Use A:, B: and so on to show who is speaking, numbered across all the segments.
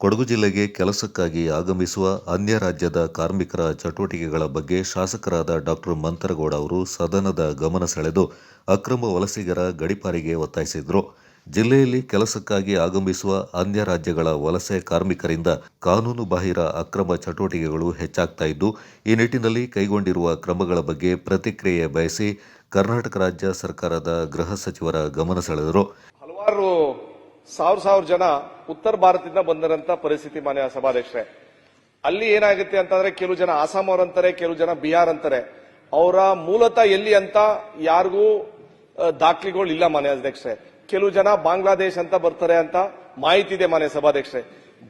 A: ಕೊಡಗು ಜಿಲ್ಲೆಗೆ ಕೆಲಸಕ್ಕಾಗಿ ಆಗಮಿಸುವ ಅನ್ಯ ರಾಜ್ಯದ ಕಾರ್ಮಿಕರ ಚಟುವಟಿಕೆಗಳ ಬಗ್ಗೆ ಶಾಸಕರಾದ ಡಾಕ್ಟರ್ ಮಂತರಗೌಡ ಅವರು ಸದನದ ಗಮನ ಸೆಳೆದು ಅಕ್ರಮ ವಲಸಿಗರ ಗಡಿಪಾರಿಗೆ ಒತ್ತಾಯಿಸಿದರು. ಜಿಲ್ಲೆಯಲ್ಲಿ ಕೆಲಸಕ್ಕಾಗಿ ಆಗಮಿಸುವ ಅನ್ಯ ರಾಜ್ಯಗಳ ವಲಸೆ ಕಾರ್ಮಿಕರಿಂದ ಕಾನೂನುಬಾಹಿರ ಅಕ್ರಮ ಚಟುವಟಿಕೆಗಳು ಹೆಚ್ಚಾಗ್ತಾ ಇದ್ದು, ಈ ನಿಟ್ಟಿನಲ್ಲಿ ಕೈಗೊಂಡಿರುವ ಕ್ರಮಗಳ ಬಗ್ಗೆ ಪ್ರತಿಕ್ರಿಯೆ ಬಯಸಿ ಕರ್ನಾಟಕ ರಾಜ್ಯ ಸರ್ಕಾರದ ಗೃಹ ಸಚಿವರ ಗಮನ ಸೆಳೆದರು.
B: ಹಲವಾರು ಸಾವಿರ ಸಾವಿರ ಜನ ಉತ್ತರ ಭಾರತದಿಂದ ಬಂದಿರಂತ ಪರಿಸ್ಥಿತಿ ಮಾನ್ಯ ಸಭಾಧ್ಯಕ್ಷರೇ. ಅಲ್ಲಿ ಏನಾಗುತ್ತೆ ಅಂತಂದ್ರೆ ಕೆಲವು ಜನ ಆಸಾಂ ಅವರಂತಾರೆ ಕೆಲವು ಜನ ಬಿಹಾರ್ ಅಂತಾರೆ. ಅವರ ಮೂಲತಃ ಎಲ್ಲಿ ಅಂತ ಯಾರಿಗೂ ದಾಖಲೆಗಳು ಇಲ್ಲ ಮಾನ್ಯ ಅಧ್ಯಕ್ಷರೇ. ಕೆಲವು ಜನ ಬಾಂಗ್ಲಾದೇಶ್ ಅಂತ ಬರ್ತಾರೆ ಅಂತ ಮಾಹಿತಿ ಇದೆ ಮಾನ್ಯ ಸಭಾಧ್ಯಕ್ಷರೇ.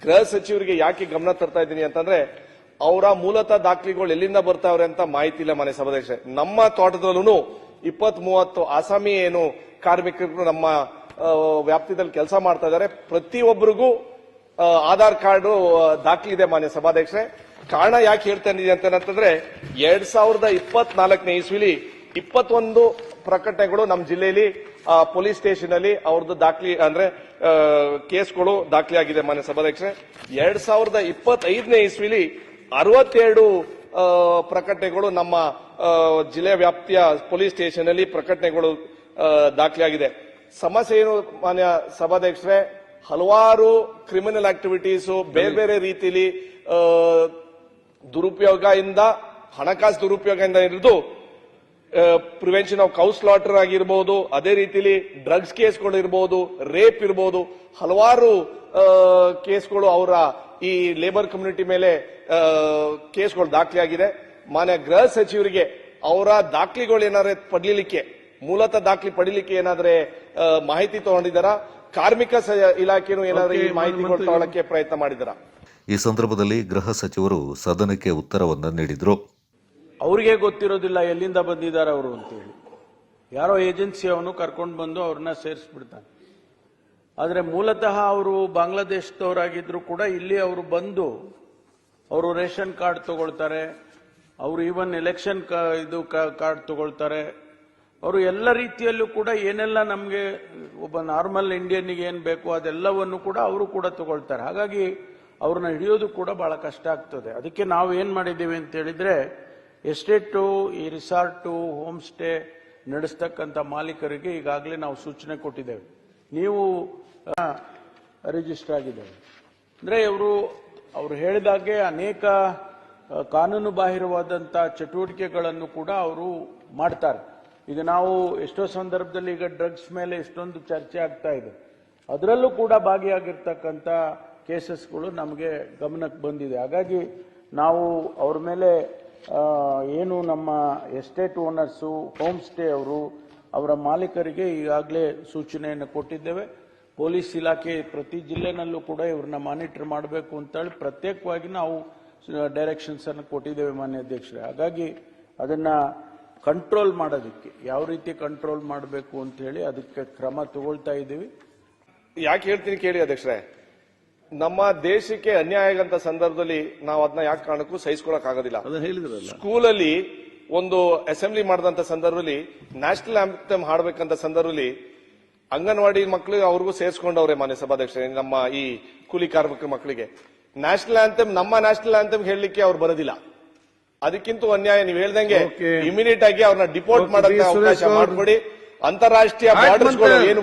B: ಗೃಹ ಸಚಿವರಿಗೆ ಯಾಕೆ ಗಮನ ತರ್ತಾ ಇದ್ದೀನಿ ಅಂತಂದ್ರೆ, ಅವರ ಮೂಲತಃ ದಾಖಲೆಗಳು ಎಲ್ಲಿಂದ ಬರ್ತಾವ್ರೆ ಅಂತ ಮಾಹಿತಿ ಇಲ್ಲ ಮಾನ್ಯ ಸಭಾಧ್ಯಕ್ಷರೇ. ನಮ್ಮ ತೋಟದಲ್ಲೂ ಇಪ್ಪತ್ ಮೂವತ್ತು ಆಸಾಮಿ ಏನು ಕಾರ್ಮಿಕರು ನಮ್ಮ ವ್ಯಾಪ್ತಿದಲ್ಲಿ ಕೆಲಸ ಮಾಡ್ತಾ ಇದ್ದಾರೆ. ಪ್ರತಿಯೊಬ್ಬರಿಗೂ ಆಧಾರ್ ಕಾರ್ಡ್ ದಾಖಲಿದೆ ಮಾನ್ಯ ಸಭಾಧ್ಯಕ್ಷರೇ. ಕಾರಣ ಯಾಕೆ ಹೇಳ್ತೇನೆ ಅಂತ ಅಂತಂದ್ರೆ, ಎರಡ್ ಸಾವಿರದ ಇಪ್ಪತ್ನಾಲ್ಕನೇ ಇಸ್ವಿಲಿ ಇಪ್ಪತ್ತೊಂದು ಪ್ರಕಟಣೆಗಳು ನಮ್ಮ ಜಿಲ್ಲೆಯಲ್ಲಿ ಪೊಲೀಸ್ ಸ್ಟೇಷನ್ ಅಲ್ಲಿ ಅವ್ರದ್ದು ದಾಖಲೆ, ಅಂದ್ರೆ ಕೇಸ್ಗಳು ದಾಖಲೆ ಆಗಿದೆ ಮಾನ್ಯ ಸಭಾಧ್ಯಕ್ಷರೇ. ಎರಡ್ ಸಾವಿರದ ಇಪ್ಪತ್ತೈದನೇ ಇಸ್ವಿಲಿ ಅರವತ್ತೆರಡು ಪ್ರಕಟಣೆಗಳು ನಮ್ಮ ಜಿಲ್ಲೆ ವ್ಯಾಪ್ತಿಯ ಪೊಲೀಸ್ ಸ್ಟೇಷನ್ ಅಲ್ಲಿ ಪ್ರಕಟಣೆಗಳು ದಾಖಲೆ ದಾಖಲೆಯಾಗಿದೆ. ಸಮಸ್ಯೆ ಏನು ಮಾನ್ಯ ಸಭಾಧ್ಯಕ್ಷರೇ, ಹಲವಾರು ಕ್ರಿಮಿನಲ್ ಆಕ್ಟಿವಿಟೀಸು ಬೇರೆ ಬೇರೆ ರೀತಿಯಲ್ಲಿ ದುರುಪಯೋಗ ದುರುಪಯೋಗದಿಂದ, ಹಣಕಾಸು ದುರುಪಯೋಗದಿಂದ ಹಿಡಿದು ಪ್ರಿವೆನ್ಷನ್ ಆಫ್ ಕೌ ಸ್ಲಾಟರ್ ಆಗಿರ್ಬೋದು, ಅದೇ ರೀತಿಲಿ ಡ್ರಗ್ಸ್ ಕೇಸ್ಗಳು ಇರ್ಬೋದು ರೇಪ್ ಇರ್ಬೋದು, ಹಲವಾರು ಕೇಸ್ಗಳು ಅವರ ಈ ಲೇಬರ್ ಕಮ್ಯುನಿಟಿ ಮೇಲೆ ಕೇಸ್ಗಳು ದಾಖಲೆ ಆಗಿದೆ ಮಾನ್ಯ ಗೃಹ ಸಚಿವರಿಗೆ ಅವರ ದಾಖಲೆಗಳು ಏನಾದ್ರೆ ಪಡೀಲಿಕ್ಕೆ ಮೂಲತಃ ದಾಖಲೆ ಪಡಿಲಿಕ್ಕೆ ಏನಾದ್ರೆ ಮಾಹಿತಿ ತಗೊಂಡಿದ್ದಾರಾ? ಕಾರ್ಮಿಕ ಸ- ಇಲಾಖೆನೂ ಏನಾದ್ರೆ ಈ ಮಾಹಿತಿ ತಗೊಳ್ಳಕ್ಕೆ ಪ್ರಯತ್ನ ಮಾಡಿದಾರಾ
A: ಈ ಸಂದರ್ಭದಲ್ಲಿ ಗೃಹ ಸಚಿವರು ಸದನಕ್ಕೆ ಉತ್ತರವನ್ನು ನೀಡಿದ್ರು.
C: ಅವ್ರಿಗೆ ಗೊತ್ತಿರೋದಿಲ್ಲ ಎಲ್ಲಿಂದ ಬಂದಿದ್ದಾರೆ ಅವರು ಅಂತೇಳಿ. ಯಾರೋ ಏಜೆನ್ಸಿ ಅವನು ಕರ್ಕೊಂಡು ಬಂದು ಅವ್ರನ್ನ ಸೇರಿಸ್ಬಿಡ್ತಾನೆ. ಆದರೆ ಮೂಲತಃ ಅವರು ಬಾಂಗ್ಲಾದೇಶದವರಾಗಿದ್ರು ಕೂಡ ಇಲ್ಲಿ ಅವರು ಬಂದು ಅವರು ರೇಷನ್ ಕಾರ್ಡ್ ತಗೊಳ್ತಾರೆ ಅವರು ಈವನ್ ಎಲೆಕ್ಷನ್ ಇದು ಕಾರ್ಡ್ ತಗೊಳ್ತಾರೆ. ಅವರು ಎಲ್ಲ ರೀತಿಯಲ್ಲೂ ಕೂಡ ಏನೆಲ್ಲ ನಮಗೆ ಒಬ್ಬ ನಾರ್ಮಲ್ ಇಂಡಿಯನ್ಗೆ ಏನು ಬೇಕು ಅದೆಲ್ಲವನ್ನು ಕೂಡ ಅವರು ಕೂಡ ತಗೊಳ್ತಾರೆ. ಹಾಗಾಗಿ ಅವ್ರನ್ನ ಹಿಡಿಯೋದು ಕೂಡ ಬಹಳ ಕಷ್ಟ ಆಗ್ತದೆ. ಅದಕ್ಕೆ ನಾವು ಏನು ಮಾಡಿದ್ದೀವಿ ಅಂತ ಹೇಳಿದ್ರೆ, ಎಸ್ಟೇಟು, ಈ ರಿಸಾರ್ಟು, ಹೋಮ್ ಸ್ಟೇ ನಡೆಸ್ತಕ್ಕಂಥ ಮಾಲೀಕರಿಗೆ ಈಗಾಗಲೇ ನಾವು ಸೂಚನೆ ಕೊಟ್ಟಿದ್ದೇವೆ. ನೀವು ರಿಜಿಸ್ಟರ್ ಆಗಿದ್ದೇವೆ. ಅಂದರೆ ಇವರು, ಅವರು ಹೇಳಿದಾಗೆ ಅನೇಕ ಕಾನೂನು ಬಾಹಿರವಾದಂಥ ಚಟುವಟಿಕೆಗಳನ್ನು ಕೂಡ ಅವರು ಮಾಡ್ತಾರೆ. ಈಗ ನಾವು ಎಷ್ಟೋ ಸಂದರ್ಭದಲ್ಲಿ ಈಗ ಡ್ರಗ್ಸ್ ಮೇಲೆ ಎಷ್ಟೊಂದು ಚರ್ಚೆ ಆಗ್ತಾ ಇದೆ. ಅದರಲ್ಲೂ ಕೂಡ ಭಾಗಿಯಾಗಿರ್ತಕ್ಕಂಥ ಕೇಸಸ್ಗಳು ನಮಗೆ ಗಮನಕ್ಕೆ ಬಂದಿದೆ. ಹಾಗಾಗಿ ನಾವು ಅವ್ರ ಮೇಲೆ ಏನು ನಮ್ಮ ಎಸ್ಟೇಟ್ ಓನರ್ಸು ಹೋಮ್ ಸ್ಟೇ ಅವರು ಅವರ ಮಾಲೀಕರಿಗೆ ಈಗಾಗಲೇ ಸೂಚನೆಯನ್ನು ಕೊಟ್ಟಿದ್ದೇವೆ. ಪೊಲೀಸ್ ಇಲಾಖೆ ಪ್ರತಿ ಜಿಲ್ಲೆನಲ್ಲೂ ಕೂಡ ಇವ್ರನ್ನ ಮಾನಿಟರ್ ಮಾಡಬೇಕು ಅಂತೇಳಿ ಪ್ರತ್ಯೇಕವಾಗಿ ನಾವು ಡೈರೆಕ್ಷನ್ಸನ್ನು ಕೊಟ್ಟಿದ್ದೇವೆ ಮಾನ್ಯ ಅಧ್ಯಕ್ಷರೇ. ಹಾಗಾಗಿ ಅದನ್ನ ಕಂಟ್ರೋಲ್ ಮಾಡೋದಕ್ಕೆ. ಯಾವ ರೀತಿ ಕಂಟ್ರೋಲ್ ಮಾಡಬೇಕು ಅಂತ ಹೇಳಿ ಅದಕ್ಕೆ ಕ್ರಮ ತಗೊಳ್ತಾ ಇದ್ದೀವಿ.
B: ಯಾಕೆ ಹೇಳ್ತೀನಿ ಕೇಳಿ ಅಧ್ಯಕ್ಷರೇ. ನಮ್ಮ ದೇಶಕ್ಕೆ ಅನ್ಯಾಯ ಆಗಂತ ಸಂದರ್ಭದಲ್ಲಿ ನಾವು ಅದನ್ನ ಯಾಕೆ ಕಾರಣಕ್ಕೂ ಸಹಿಸ್ಕೊಳಕ್ ಆಗೋದಿಲ್ಲ. ಸ್ಕೂಲಲ್ಲಿ ಒಂದು ಅಸೆಂಬ್ಲಿ ಮಾಡಿದಂತ ಸಂದರ್ಭದಲ್ಲಿ ನ್ಯಾಷನಲ್ ಆಂಥಮ್ ಹಾಡಬೇಕಂತ ಸಂದರ್ಭದಲ್ಲಿ ಅಂಗನವಾಡಿ ಮಕ್ಕಳಿಗೆ ಅವ್ರಿಗೂ ಸೇರಿಸ್ಕೊಂಡವ್ರೆ ಮಾನ್ಯ ಸಭಾಧ್ಯಕ್ಷರೇ ನಮ್ಮ ಈ ಕೂಲಿ ಕಾರ್ಮಿಕ ಮಕ್ಕಳಿಗೆ ನ್ಯಾಷನಲ್ ಆಂಥಮ್ ನಮ್ಮ ನ್ಯಾಷನಲ್ ಆಂಥಮ್ ಹೇಳಲಿಕ್ಕೆ ಅವ್ರು ಬರೋದಿಲ್ಲ. ಅದಕ್ಕಿಂತ ಅನ್ಯಾಯ ನೀವು ಹೇಳ್ದಂಗೆ ಇಮಿಡಿಯೇಟ್ ಆಗಿ ಅವ್ರನ್ನ ಡಿಪೋರ್ಟ್ ಮಾಡಕ್ಕೆ ಅವಕಾಶ ಮಾಡಿಕೊಡಿ. ಅಂತಾರಾಷ್ಟ್ರೀಯ ಬಾರ್ಡರ್ಸ್ ಏನು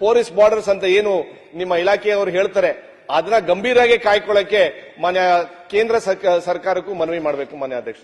B: ಪೊಲೀಸ್ ಬಾರ್ಡರ್ಸ್ ಅಂತ ಏನು ನಿಮ್ಮ ಇಲಾಖೆಯವರು ಹೇಳ್ತಾರೆ ಅದನ್ನ ಗಂಭೀರವಾಗಿ ಕಾಯ್ಕೊಳ್ಳಕ್ಕೆ ಮಾನ್ಯ ಕೇಂದ್ರ ಸರ್ಕ- ಸರ್ಕಾರಕ್ಕೂ ಮನವಿ ಮಾಡಬೇಕು ಮಾನ್ಯ ಅಧ್ಯಕ್ಷ